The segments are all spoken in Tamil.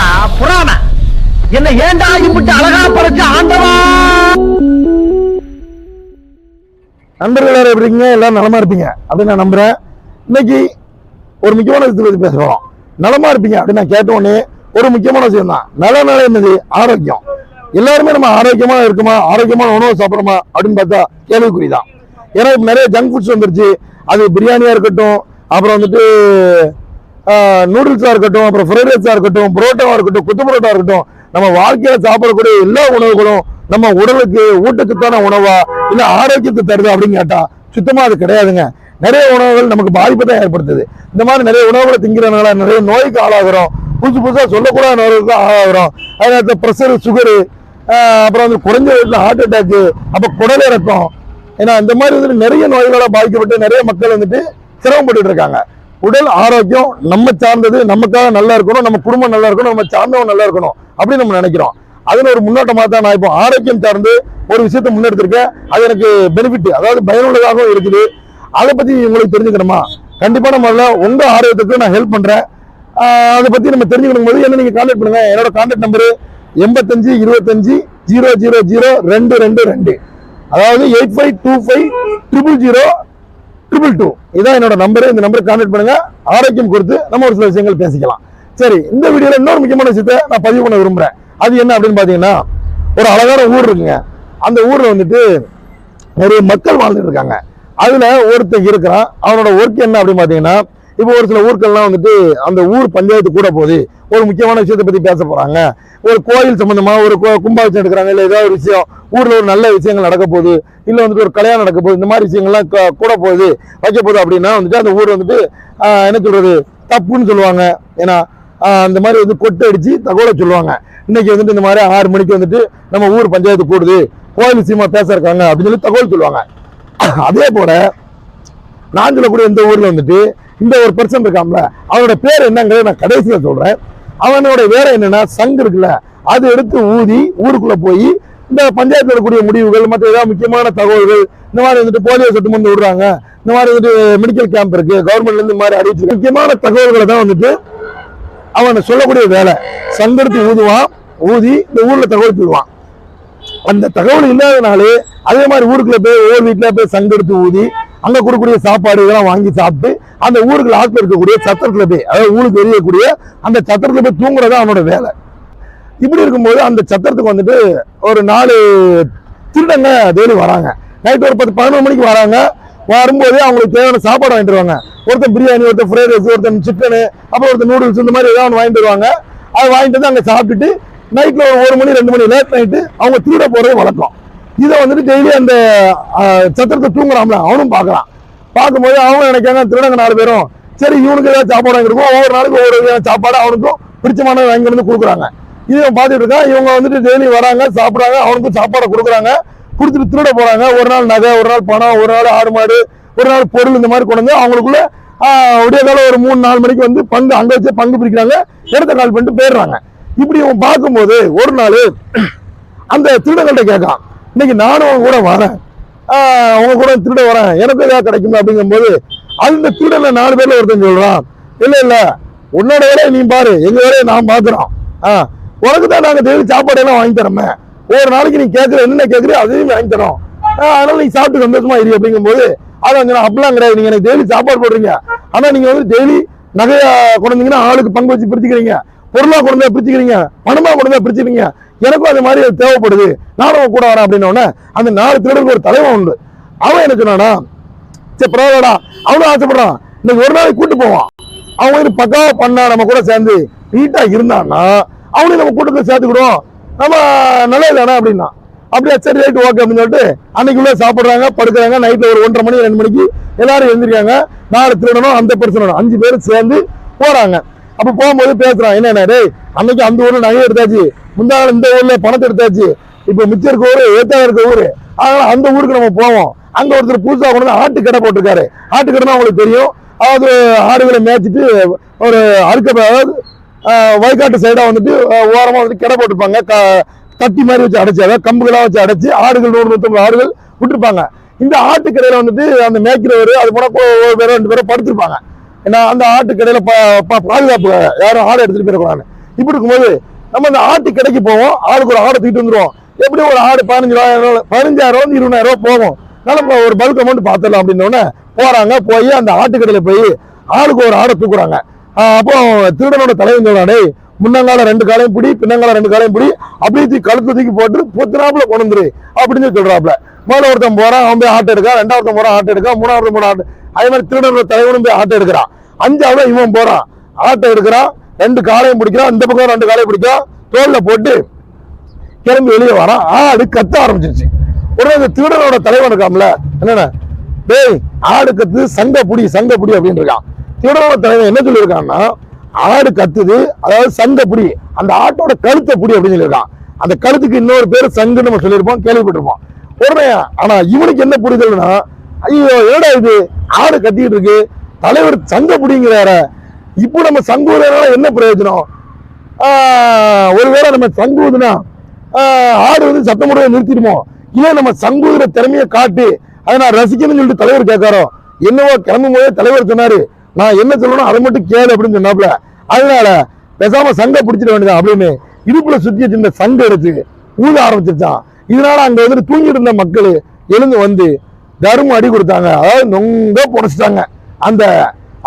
புறாமடா புறாம என்ன ஏன்டா இப்படி அழகா படைச்ச ஆண்டவா? நண்பர்கள் எப்படிங்க எப்படி இருக்கீங்க? நலமா இருப்பீங்க. அப்படின்னு நான் நம்புறேன். இன்னைக்கு ஒரு முக்கியமான விஷயத்தை பத்தி பேசுறோம் நலமா இருப்பீங்க அப்படின்னு நான் கேட்ட உடனே ஒரு முக்கியமான விஷயம் தான். நல நல என்னது ஆரோக்கியம். எல்லாருமே நம்ம ஆரோக்கியமா இருக்குமா? ஆரோக்கியமான உணவு சாப்பிடுறோமா? அப்படின்னு பார்த்தா கேள்விக்குறிதான் ஏன்னா நிறைய ஜங்க் ஃபுட்ஸ் வந்துருச்சு. அது பிரியாணியா இருக்கட்டும் அப்புறம் வந்துட்டு நூடுல்ஸாக இருக்கட்டும் அப்புறம் ஃப்ரைட் ரைஸாக இருக்கட்டும் புரோட்டாவாக இருக்கட்டும் குத்து புரோட்டா இருக்கட்டும் நம்ம வாழ்க்கையில் சாப்பிடக்கூடிய எல்லா உணவுகளும் நம்ம உடலுக்கு ஊட்டத்துக்கான உணவா இல்லை ஆரோக்கியத்தை தருது அப்படின்னு கேட்டால் சுத்தமாக அது கிடையாதுங்க. நிறைய உணவுகள் நமக்கு பாதிப்பை தான் ஏற்படுத்துது. இந்த மாதிரி நிறைய உணவுகளை திங்கிறதுனால நிறைய நோய்க்கு ஆளாகிறோம். புதுசு புதுசாக சொல்லக்கூடாத நோய்களுக்கு ஆளாகிறோம். அதனால ப்ரெஷரு சுகரு அப்புறம் வந்து குறைஞ்ச வயசில் ஹார்ட் அட்டாக்கு அப்போ குடல் இறக்கம். ஏன்னா இந்த மாதிரி வந்துட்டு நிறைய நோய்களால் பாதிக்கப்பட்டு நிறைய மக்கள் வந்துட்டு சிரமப்பட்டு இருக்காங்க. உடல் ஆரோக்கியம் நம்ம சார்ந்தது நமக்காக நல்லா இருக்கணும் நம்ம குடும்பம் நல்லா இருக்கணும் நம்ம சார்ந்தவங்க நல்லா இருக்கணும் அப்படின்னு நம்ம நினைக்கிறோம். அதுல ஒரு முன்னோட்டமாக தான் நான் இப்போ ஆரோக்கியம் சார்ந்து ஒரு விஷயத்தை முன்னெடுத்திருக்கேன். அது எனக்கு பெனிஃபிட் அதாவது பயனுள்ளதாகவும் இருக்குது. அதை பத்தி உங்களுக்கு தெரிஞ்சுக்கணுமா? கண்டிப்பான முறையில் உங்க ஆரோக்கியத்துக்கு நான் ஹெல்ப் பண்றேன். அதை பத்தி நம்ம தெரிஞ்சுக்கணும் போது என்ன நீங்க கான்டாக்ட் பண்ணுங்க. என்னோட கான்டாக்ட் நம்பரு எண்பத்தஞ்சு இருபத்தஞ்சு ஜீரோ ஜீரோ ஜீரோ ரெண்டு ரெண்டு ரெண்டு. அதாவது eight five two five triple zero triple two இதான் என்னோட நம்பரு இந்த நம்பருக்கு கான்டாக்ட் பண்ணுங்க. ஆரோக்கியம் கொடுத்து நம்ம ஒரு சில விஷயங்கள் பேசிக்கலாம். சரி இந்த வீடியோல இன்னொரு முக்கியமான விஷயத்தை நான் பதிவு பண்ண விரும்புறேன். அது என்ன அப்படின்னு பாத்தீங்கன்னா ஒரு அழகான ஊர் இருக்குங்க. அந்த ஊர்ல வந்துட்டு நிறைய மக்கள் வாழ்ந்துட்டு இருக்காங்க. அதுல ஒருத்தன் இருக்கிறான். அவனோட ஒர்க் என்ன அப்படின்னு பாத்தீங்கன்னா இப்போ ஒரு சில ஊர்கள்லாம் வந்துட்டு அந்த ஊர் பஞ்சாயத்து கூட போகுது. ஒரு முக்கியமான விஷயத்தை பற்றி பேச போகிறாங்க ஒரு கோயில் சம்மந்தமாக ஒரு கும்பாபிஷம் எடுக்கிறாங்க இல்லை ஏதாவது ஒரு விஷயம் ஊரில் ஒரு நல்ல விஷயங்கள் நடக்க போகுது இல்லை வந்துட்டு ஒரு கல்யாணம் நடக்க போகுது இந்த மாதிரி விஷயங்கள்லாம் க- கூட போகுது. வைக்க போகுது அப்படின்னா வந்துட்டு அந்த ஊர் வந்துட்டு என்ன சொல்கிறது தப்புன்னு சொல்லுவாங்க. ஏன்னா அந்த மாதிரி வந்து கொட்டு அடித்து தகவலை சொல்லுவாங்க. இன்னைக்கு வந்துட்டு இந்த மாதிரி ஆறு மணிக்கு வந்துட்டு நம்ம ஊர் பஞ்சாயத்து கூடுது கோயில் விஷயமா பேச இருக்காங்க அப்படின்னு சொல்லி தகவல் சொல்லுவாங்க. அதே போல் நான் சொல்லக்கூடிய எந்த ஊரில் வந்துட்டு இந்த ஒரு பர்சன் இருக்கான்ல அவனோட பேர் என்னங்கிறத நான் கடைசியில் சொல்கிறேன் அவனோட வேலை என்னன்னா சங்கு இருக்குல்ல அது எடுத்து ஊதி ஊருக்குள்ளே போய் இந்த பஞ்சாயத்தில் இருக்கக்கூடிய முடிவுகள் மற்ற ஏதாவது முக்கியமான தகவல்கள் இந்த மாதிரி வந்துட்டு போலியோ சொட்டு மருந்து விடுறாங்க. இந்த மாதிரி வந்துட்டு மெடிக்கல் கேம்ப் இருக்கு கவர்மெண்ட்ல இருந்து இந்த மாதிரி அறிவிச்சு முக்கியமான தகவல்களை தான் வந்துட்டு அவனை சொல்லக்கூடிய வேலை. சங்கெடுத்து ஊதுவான் ஊதி இந்த ஊர்ல தகவல் சொல்லுவான். அந்த தகவல் இல்லாதனாலே அதே மாதிரி ஊருக்குள்ள போய் ஒவ்வொரு வீட்டில் போய் சங்கெடுத்து ஊதி அங்க கொடுக்கக்கூடிய சாப்பாடு இதெல்லாம் வாங்கி சாப்பிட்டு அந்த ஊருக்கு ஆத்துல இருக்கக்கூடிய சத்திரத்துல போய் அதாவது ஊருக்கு எரியக்கூடிய அந்த சத்திரத்துல போய் தூங்குறது அவனோட வேலை. இப்படி இருக்கும்போது அந்த சத்திரத்துக்கு வந்துட்டு ஒரு நாலு திருடங்க டெய்லி வராங்க. நைட் ஒரு பத்து பதினொரு மணிக்கு வராங்க. வரும்போதே அவங்களுக்கு தேவையான சாப்பாடு வாங்கிட்டு வருவாங்க. ஒருத்தன் பிரியாணி ஒருத்தன் ஃப்ரைட் ரைஸ் ஒருத்தன் சிக்கனு அப்புறம் ஒருத்தன் நூடுல்ஸ் இந்த மாதிரி ஏதாவது ஒன்று வாங்கிட்டு வருவாங்க. அதை வாங்கிட்டு வந்து அங்கே சாப்பிட்டுட்டு நைட்டில் ஒரு ஒரு மணி ரெண்டு மணி லேட் நைட்டு அவங்க திருட போகிறது வழக்கம். இதை வந்துட்டு டெய்லி அந்த சத்திரத்தை தூங்குறாம்ல அவனும் பார்க்கறான். பார்க்கும்போது அவங்க நினைக்காங்க திருடங்க நாலு பேரும். சரி இவனுக்கு ஏதாவது சாப்பாடு வாங்கி கொடுக்கும் ஒவ்வொரு நாளைக்கு ஒவ்வொரு வகையான சாப்பாடு அவனுக்கும் பிடிச்சமான வாங்கி வந்து கொடுக்குறாங்க. இது இவன் பார்த்துட்டு இருக்கான். இவங்க வந்துட்டு டெய்லி வராங்க சாப்பிட்றாங்க அவனுக்கும் சாப்பாடை கொடுக்குறாங்க. கொடுத்துட்டு திருட போகிறாங்க ஒரு நாள் நகை ஒரு நாள் பணம் ஒரு நாள் ஆடு மாடு ஒரு நாள் பொருள் இந்த மாதிரி கொண்டு வந்து அவங்களுக்குள்ள ஆஹ், விடிய காலம் ஒரு மூணு நாலு மணிக்கு வந்து பங்கு அங்கே வச்சு பங்கு பிரிக்கிறாங்க. இடத்த கால் பண்ணிட்டு போயிடுறாங்க. இப்படி இவன் பார்க்கும்போது ஒரு நாள் அந்த திருடங்கள்கிட்ட கேட்கான் இன்னைக்கு நானும் அவங்க கூட வரேன். அவங்க கூட திருட வரேன். எனக்கும் ஏதாவது கிடைக்குமா அப்படிங்கும்போது அந்த திருடல நாலு பேர்ல ஒருத்தன் சொல்றான். இல்ல இல்ல. உன்னோட வேலையை நீ பாரு. எங்க வேலையை நான் பாக்குறோம் ஆஹ் உனக்கு தான் நாங்க டெய்லி சாப்பாடு எல்லாம் வாங்கி தரோமே. ஒரு நாளைக்கு நீ கேட்குற என்ன கேட்கறியோ அதையும் வாங்கி தரோம். அதனால நீ சாப்பிட்டு சந்தோஷமா இரு அப்படிங்கும்போது அதை சொன்னா, அப்படிலாம் கிடையாது. நீங்க எனக்கு டெய்லி சாப்பாடு போடுறீங்க. ஆனா நீங்க வந்து டெய்லி நகையா கொண்டீங்கன்னா ஆளுக்கு பங்கு வச்சு பிரிச்சுக்கிறீங்க. பொருளா கொண்டு பிரிச்சுக்கிறீங்க. பணமா கொண்டு பிரிச்சுக்கிறீங்க. எனக்கும் அது மாதிரி அது தேவைப்படுது. நானும் கூட வரேன் அப்படின்னோடனே அந்த நாலு திருடருக்கு ஒரு தலைவன் உண்டு. அவன் எனக்கு என்னன்னா சரி பரவாயில்லடா அவனும் ஆசைப்படுறான். இன்னைக்கு ஒரு நாளைக்கு கூட்டு போவான். அவன் வந்து பக்காவா பண்ணா நம்ம கூட சேர்ந்து நீட்டா இருந்தான்னா அவனையும் நம்ம கூட்டத்தில் சேர்த்துக்கிடுவோம். நம்ம நல்லது இல்லைனா அப்படின்னா. அப்படியே சரி ரைட் ஓகே அப்படின்னு சொல்லிட்டு அன்னைக்குள்ள சாப்பிட்றாங்க படுக்கிறாங்க நைட்டில் ஒரு ஒன்றரை மணி ரெண்டு மணிக்கு எல்லாரும் எழுந்திருக்காங்க. நாலு திருடனும் அந்த பிரச்சனை அஞ்சு பேரும் சேர்ந்து போறாங்க. அப்ப போகும்போது பேசுறான் என்னென்ன டேய் அன்னைக்கு அந்த ஊர்ல நகை எடுத்தாச்சு. முந்தாள் இந்த ஊர்ல பணத்தை எடுத்தாச்சு. இப்ப மிச்சம் இருக்க ஊரு ஏத்தா இருக்க ஊரு. அதனால அந்த ஊருக்கு நம்ம போவோம். அங்க ஒருத்தர் புதுசா கொண்டு ஆட்டு கடை போட்டிருக்காரு. ஆட்டு கடைனா உங்களுக்கு தெரியும். அதாவது ஆடுகளை மேய்ச்சிட்டு ஒரு அறுக்க அதாவது ஆஹ், வயக்காட்டு சைடா வந்துட்டு ஓரமாக ஓரமா வந்துட்டு கடை போட்டிருப்பாங்க. க- தட்டி மாதிரி வச்சு அடைச்சு அதாவது கம்புகளா வச்சு அடைச்சு ஆடுகள் நூறு நூற்றம்பது ஆடுகள் விட்டுருப்பாங்க. இந்த ஆட்டு கடையில் வந்துட்டு அந்த மேய்க்கிறவர் அது போல ஒரு பேரோ ரெண்டு பேரோ படுத்திருப்பாங்க. ஏன்னா அந்த ஆட்டு கடையில் பா- பா- பாதுகாப்பு யாரும் ஆடை எடுத்துட்டு போயிடக்கூடாது இப்படி இருக்கும்போது நம்ம அந்த ஆட்டு கடைக்கு போவோம் ஆளுக்கு ஒரு ஆடை தூக்கிட்டு வந்துருவோம். எப்படி ஒரு ஆடு பதினஞ்சு ரூபாய் பதினஞ்சாயிரம் ரூபாய் இருபதாயிரம் ரூபா போகும். நம்ம ஒரு பல்க் அமௌண்ட் பார்த்துடலாம் அப்படின்னோடனே போகிறாங்க போறாங்க போய் அந்த ஆட்டு போய் ஆளுக்கு ஒரு ஆடை தூக்குறாங்க. அப்போ திருடனோட தலைவன் சொல்றாடே முன்னங்கால ரெண்டு காலையும் பிடி பின்னங்கால ரெண்டு காலையும் பிடி அப்படியே தூக்கி கழுத்து தூக்கி போட்டு பொத்துனாப்புல கொண்டு வந்துரு அப்படின்னு சொல்றாப்புல. முதல்ல ஒருத்தன் போறான் அவன் போய் ஆட்டை எடுக்கா ரெண்டாவது போறான் ஆட்டை எடுக்கா மூணாவது போறான் ஆட்டு அதே மாதிரி திருடனோட தலைவனும் போய் ஆட்டோ எடுக்கிறான். அஞ்சாவது இவன் போறான். ஆட்டோ எடுக்கிறான். ரெண்டு காலையும் பிடிக்கிறான். இந்த பக்கம் ரெண்டு காலையும் பிடிக்கிறான். தோல்ல போட்டு கிளம்பி வெளியே வரான். ஆடு கத்த ஆரம்பிச்சிருச்சு. உடனே இந்த திருடனோட தலைவன் இருக்காம்ல என்னென்ன டேய் ஆடு கத்துது சங்க புடி சங்க புடி அப்படின்னு இருக்கான். திருடனோட தலைவன் என்ன சொல்லியிருக்கான்னா ஆடு கத்துது அதாவது சங்க புடி அந்த ஆட்டோட கழுத்தை புடி அப்படின்னு சொல்லியிருக்கான். அந்த கழுத்துக்கு இன்னொரு பேர் சங்குன்னு நம்ம சொல்லியிருப்போம் கேள்விப்பட்டிருப்போம். உடனே ஆனா இவனுக்கு என்ன புரிதல்னா ஐயோ ஏடா இது? ஆடு கத்திட்டு இருக்கு. தலைவர் சங்க பிடிங்கிறார. இப்போ நம்ம சங்குவதனால என்ன பிரயோஜனம்? ஒருவேளை நம்ம சங்குவதுனா ஊதுனா ஆடு வந்து சத்தமுறையை நிறுத்திடுமோ? ஏன் நம்ம சங்குவதுற திறமையை காட்டி அதை நான் ரசிக்கணும்னு சொல்லிட்டு தலைவர் கேட்காரோ என்னவோ கிளம்பும் போதே தலைவர் சொன்னாரு நான் என்ன சொல்லணும் அதை மட்டும் கேளு அப்படின்னு சொன்னாப்ல அதனால பேசாம சங்க பிடிச்சிட வேண்டியதான் அப்படின்னு இடுப்புல சுத்தி வச்சிருந்த சங்க எடுத்து ஊத ஆரம்பிச்சிருச்சான் இதனால அங்க வந்துட்டு தூங்கிட்டு இருந்த மக்கள் எழுந்து வந்து தருமம் அடி கொடுத்தாங்க. அதாவது நொங்க புடைச்சிட்டாங்க அந்த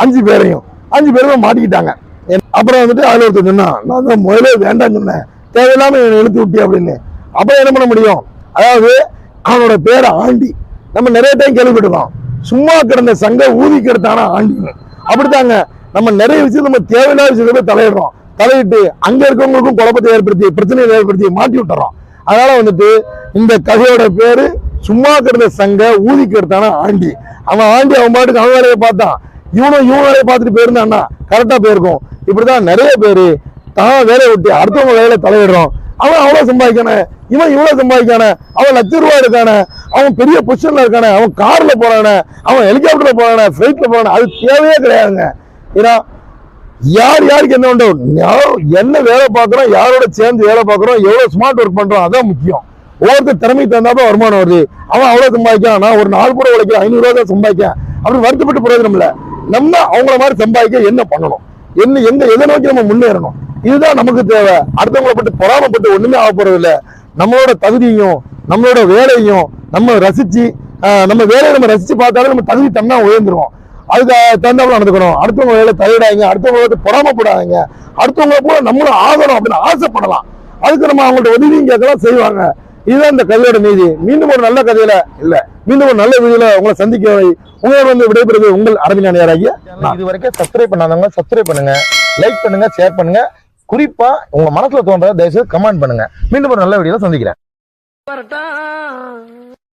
அஞ்சு பேரையும். அஞ்சு பேரும் மாட்டிக்கிட்டாங்க. அப்புறம் வந்துட்டு அதில் ஒருத்தர் சொன்னான் நான் தான் முதலே வேண்டாம்னு சொன்னேன். தேவையில்லாமல் என்னை இழுத்து விட்டி அப்படின்னு. அப்புறம் என்ன பண்ண முடியும்? அதாவது அவனோட பேரை ஆண்டி. நம்ம நிறைய டைம் கேள்விப்பட்டிருக்கோம். சும்மா கிடந்த சங்க ஊதி கெடுத்தானா ஆண்டின்னு. அப்படித்தாங்க. நம்ம நிறைய விஷயம் நம்ம தேவையில்லாத விஷயத்தை போய் தலையிடுறோம். தலையிட்டு அங்கே இருக்கவங்களுக்கும் குழப்பத்தை ஏற்படுத்தி பிரச்சனையை ஏற்படுத்தி மாட்டி விட்டுறோம். அதனால வந்துட்டு இந்த கதையோட பேரு சும்மா கிடந்த சங்க ஊதிக்கு எடுத்தானா ஆண்டி? அவன் ஆண்டி அவன் பாட்டுக்கு அவன் வேலையை பார்த்தான் இவனும் இவன் வேலையை பார்த்துட்டு போயிருந்தான்னா கரெக்டாக போயிருக்கும். இப்படிதான் நிறைய பேர் தான் வேலையை விட்டு அடுத்தவங்க வேலையில தலையிடுறோம். அவன் அவ்வளோ சம்பாதிக்கானே இவன் இவ்வளோ சம்பாதிக்கானே அவன் லட்ச ரூபா இருக்கானே அவன் பெரிய பொசிஷனில் இருக்கானே அவன் காரில் போகிறானே அவன் ஹெலிகாப்டரில் போகிறானே ஃப்ளைட்டில் போகிறானே அது தேவையே கிடையாதுங்க. ஏன்னா யார் யாருக்கு என்ன உண்டோ யார் என்ன வேலை பார்க்குறோம் யாரோட சேர்ந்து வேலை பார்க்குறோம் எவ்வளோ ஸ்மார்ட் ஒர்க் பண்ணுறோம் அதான் முக்கியம். ஒவ்வொருத்தர் திறமைக்கு தான் வருமானம் வருது. அவன் அவ்வளோ சம்பாதிக்கான் நான் ஒரு நாலு கூட உழைக்கிறேன் ஐநூறுரூவா தான் சம்பாதிக்கேன் அப்படி வருத்தப்பட்டு பிரயோஜனம் இல்லை நம்ம அவங்கள மாதிரி சம்பாதிக்க என்ன பண்ணணும்? என்ன எங்க எதை நோக்கி நம்ம முன்னேறணும்? இதுதான் நமக்கு தேவை. அடுத்தவங்களை பட்டு பொறாமப்பட்டு ஒண்ணுமே ஆக போறது இல்ல நம்மளோட தகுதியும் நம்மளோட வேலையும் நம்ம ரசிச்சு நம்ம வேலையை நம்ம ரசிச்சு பார்த்தாலே நம்ம தகுதி தன்னா உயர்ந்துருவோம் அதுக்கு தகுந்தாப்புல நடந்துக்கணும். அடுத்தவங்க வேலை தலையிடாங்க அடுத்தவங்க வந்து பொறாமப்படாதீங்க. அடுத்தவங்க கூட நம்மளும் ஆகணும் அப்படின்னு ஆசைப்படலாம். அதுக்கு நம்ம அவங்கள்ட்ட உதவியும் கேட்கலாம் செய்வாங்க. இதுதான் இந்த கதையோட நீதி. மீண்டும் ஒரு நல்ல கதையில இல்ல மீண்டும் ஒரு நல்ல வீடியோல உங்களை சந்திக்க வரை உங்களை வந்து விடைபெறுவது உங்கள் அரபிஞானியாராகிய இது வரைக்கும் சப்ஸ்கிரைப் பண்ணாதவங்க சப்ஸ்கிரைப் பண்ணுங்க. லைக் பண்ணுங்க ஷேர் பண்ணுங்க. குறிப்பா உங்க மனசுல தோன்றத தயவுசெய்து கமெண்ட் பண்ணுங்க. மீண்டும் ஒரு நல்ல வீடியோல சந்திக்கிறேன்.